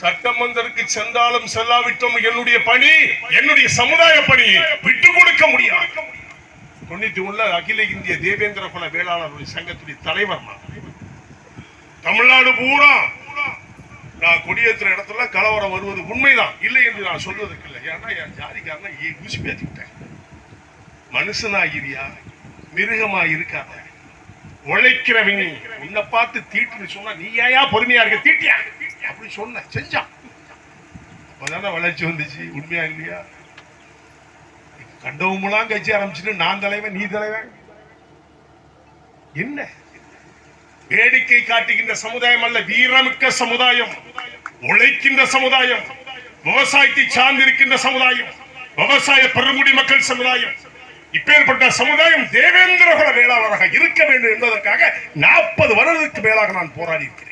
சட்டமன்றத்துக்கு சென்றாலும் செல்லாவிட்டும். என்னுடைய பணி என்னுடைய சமுதாய பணி விட்டு கொடுக்க முடியாது. தொண்ணூத்தி உள்ள அகில இந்திய தேவேந்திர குல வேளாளர்களுடைய சங்கத்துடைய தலைவர் தமிழ்நாடு பூரா நான் கொடியேற்ற இடத்துல கலவரம் வருவது உண்மைதான். இல்லை என்று நான் சொல்வதற்கு இல்லை. ஏன்னா என் ஜாதிக்காரனை ஊசி பேத்தி மனுஷனாகிறியா மிருகமா இருக்காத. உழைக்கிறவங்க உன்னை பார்த்து தீட்டுன்னு சொன்னா நீ ஏயா பொறுமையா இருக்க? தீட்டியா? அப்படி சொன்ன செஞ்சான். அப்பதானே வளர்ச்சி வந்துச்சு உண்மையா இல்லையா? கண்டவங்களாம் கட்சி ஆரம்பிச்சுட்டு நான் தலைவன் நீ தலைவன்? என்ன? வேடிக்கை காட்டுகின்ற சமுதாயம் அல்ல வீரமிக்க சமுதாயம். உழைக்கின்ற சமுதாயம். விவசாயத்தை சார்ந்திருக்கின்ற சமுதாயம். விவசாய பெருங்குடி மக்கள் சமுதாயம். இப்பேற்பட்ட சமுதாயம் தேவேந்திர குல வேளாளராக இருக்க வேண்டும் என்பதற்காக நாற்பது வருடத்துக்கு மேலாக நான் போராடி இருக்கிறேன்